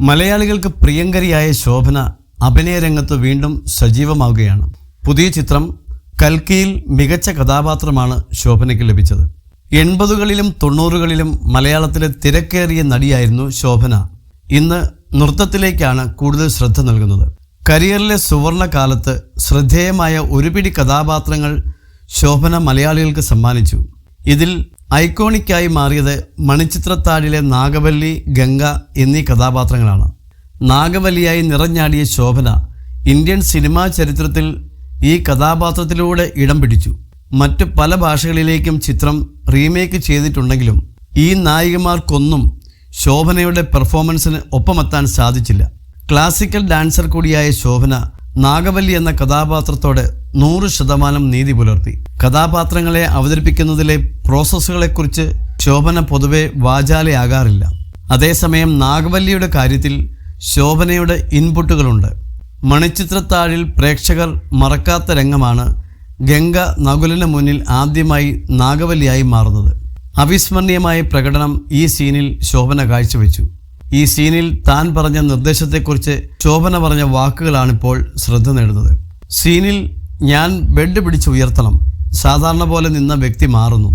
മലയാളികൾക്ക് പ്രിയങ്കരിയായ ശോഭന അഭിനയരംഗത്ത് വീണ്ടും സജീവമാവുകയാണ്. പുതിയ ചിത്രം കൽക്കിയിൽ മികച്ച കഥാപാത്രമാണ് ശോഭനയ്ക്ക് ലഭിച്ചത്. എൺപതുകളിലും തൊണ്ണൂറുകളിലും മലയാളത്തിലെ തിരക്കേറിയ നടിയായിരുന്നു ശോഭന. ഇന്ന് നൃത്തത്തിലേക്കാണ് കൂടുതൽ ശ്രദ്ധ നൽകുന്നത്. കരിയറിലെ സുവർണ കാലത്ത് ശ്രദ്ധേയമായ ഒരുപിടി കഥാപാത്രങ്ങൾ ശോഭന മലയാളികൾക്ക് സമ്മാനിച്ചു. ഇതിൽ ഐക്കോണിക്കായി മാറിയത് മണിച്ചിത്രത്താഴിലെ നാഗവല്ലി ഗംഗ എന്നീ കഥാപാത്രങ്ങളാണ്. നാഗവല്ലിയായി നിറഞ്ഞാടിയ ശോഭന ഇന്ത്യൻ സിനിമാ ചരിത്രത്തിൽ ഈ കഥാപാത്രത്തിലൂടെ ഇടം പിടിച്ചു. മറ്റു പല ഭാഷകളിലേക്കും ചിത്രം റീമേക്ക് ചെയ്തിട്ടുണ്ടെങ്കിലും ഈ നായികമാർക്കൊന്നും ശോഭനയുടെ പെർഫോമൻസിന് ഒപ്പമെത്താൻ സാധിച്ചില്ല. ക്ലാസിക്കൽ ഡാൻസർ കൂടിയായ ശോഭന നാഗവല്ലി എന്ന കഥാപാത്രത്തോട് നൂറ് ശതമാനം നീതി പുലർത്തി. കഥാപാത്രങ്ങളെ അവതരിപ്പിക്കുന്നതിലെ പ്രോസസ്സുകളെക്കുറിച്ച് ശോഭന പൊതുവെ വാചാലയാകാറില്ല. അതേസമയം നാഗവല്ലിയുടെ കാര്യത്തിൽ ശോഭനയുടെ ഇൻപുട്ടുകളുണ്ട്. മണിച്ചിത്രത്താഴിൽ പ്രേക്ഷകർ മറക്കാത്ത രംഗമാണ് ഗംഗ നകുലിന് മുന്നിൽ ആദ്യമായി നാഗവല്ലിയായി മാറുന്നത്. അവിസ്മരണീയമായ പ്രകടനം ഈ സീനിൽ ശോഭന കാഴ്ചവെച്ചു. ഈ സീനിൽ താൻ പറഞ്ഞ നിർദ്ദേശത്തെക്കുറിച്ച് ശോഭന പറഞ്ഞ വാക്കുകളാണിപ്പോൾ ശ്രദ്ധ നേടുന്നത്. സീനിൽ ഞാൻ ബെഡ് പിടിച്ച് ഉയർത്തണം. സാധാരണ പോലെ നിന്ന വ്യക്തി മാറുന്നു.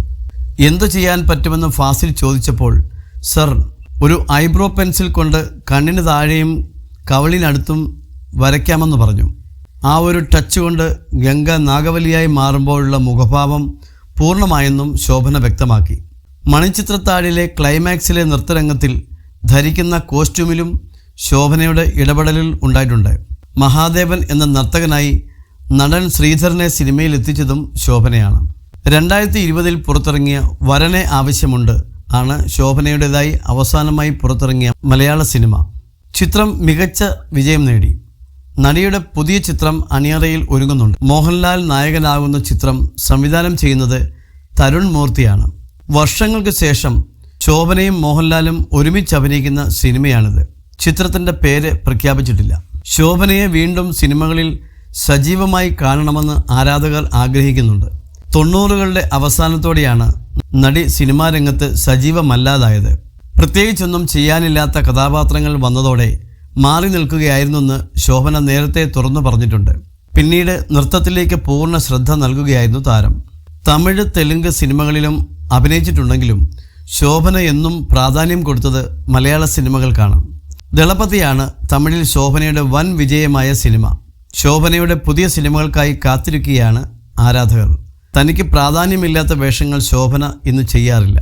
എന്തു ചെയ്യാൻ പറ്റുമെന്ന് ഫാസിൽ ചോദിച്ചപ്പോൾ സർ ഒരു ഐബ്രോ പെൻസിൽ കൊണ്ട് കണ്ണിന് താഴെയും കവളിനടുത്തും വരയ്ക്കാമെന്ന് പറഞ്ഞു. ആ ഒരു ടച്ച് കൊണ്ട് ഗംഗ നാഗവലിയായി മാറുമ്പോഴുള്ള മുഖഭാവം പൂർണമായെന്നും ശോഭന വ്യക്തമാക്കി. മണിച്ചിത്രത്താഴിലെ ക്ലൈമാക്സിലെ നൃത്തരംഗത്തിൽ ധരിക്കുന്ന കോസ്റ്റ്യൂമിലും ശോഭനയുടെ ഇടപെടലിൽ ഉണ്ടായിട്ടുണ്ട്. മഹാദേവൻ എന്ന നർത്തകനായി നടൻ ശ്രീധരനെ സിനിമയിൽ എത്തിച്ചതും ശോഭനയാണ്. രണ്ടായിരത്തി ഇരുപതിൽ പുറത്തിറങ്ങിയ വരനെ ആവശ്യമുണ്ട് ആണ് ശോഭനയുടേതായി അവസാനമായി പുറത്തിറങ്ങിയ മലയാള സിനിമ. ചിത്രം മികച്ച വിജയം നേടി. നടിയുടെ പുതിയ ചിത്രം അണിയറയിൽ ഒരുങ്ങുന്നുണ്ട്. മോഹൻലാൽ നായകനാകുന്ന ചിത്രം സംവിധാനം ചെയ്യുന്നത് തരുൺ മൂർത്തിയാണ്. വർഷങ്ങൾക്ക് ശേഷം ശോഭനയും മോഹൻലാലും ഒരുമിച്ച് അഭിനയിക്കുന്ന സിനിമയാണിത്. ചിത്രത്തിന്റെ പേര് പ്രഖ്യാപിച്ചിട്ടില്ല. ശോഭനയെ വീണ്ടും സിനിമകളിൽ സജീവമായി കാണണമെന്ന് ആരാധകർ ആഗ്രഹിക്കുന്നുണ്ട്. തൊണ്ണൂറുകളുടെ അവസാനത്തോടെയാണ് നടി സിനിമാ രംഗത്ത് സജീവമല്ലാതായത്. പ്രത്യേകിച്ചൊന്നും ചെയ്യാനില്ലാത്ത കഥാപാത്രങ്ങൾ വന്നതോടെ മാറി നിൽക്കുകയായിരുന്നെന്ന് ശോഭന നേരത്തെ തുറന്നു പറഞ്ഞിട്ടുണ്ട്. പിന്നീട് നൃത്തത്തിലേക്ക് പൂർണ ശ്രദ്ധ നൽകുകയായിരുന്നു താരം. തമിഴ് തെലുങ്ക് സിനിമകളിലും അഭിനയിച്ചിട്ടുണ്ടെങ്കിലും ശോഭന എന്നും പ്രാധാന്യം കൊടുത്തത് മലയാള സിനിമകൾക്കാണ് ദളപതിയാണ് തമിഴിൽ ശോഭനയുടെ വൻ വിജയമായ സിനിമ. ശോഭനയുടെ പുതിയ സിനിമകൾക്കായി കാത്തിരിക്കുകയാണ് ആരാധകർ. തനിക്ക് പ്രാധാന്യമില്ലാത്ത വേഷങ്ങൾ ശോഭന ഇന്ന് ചെയ്യാറില്ല.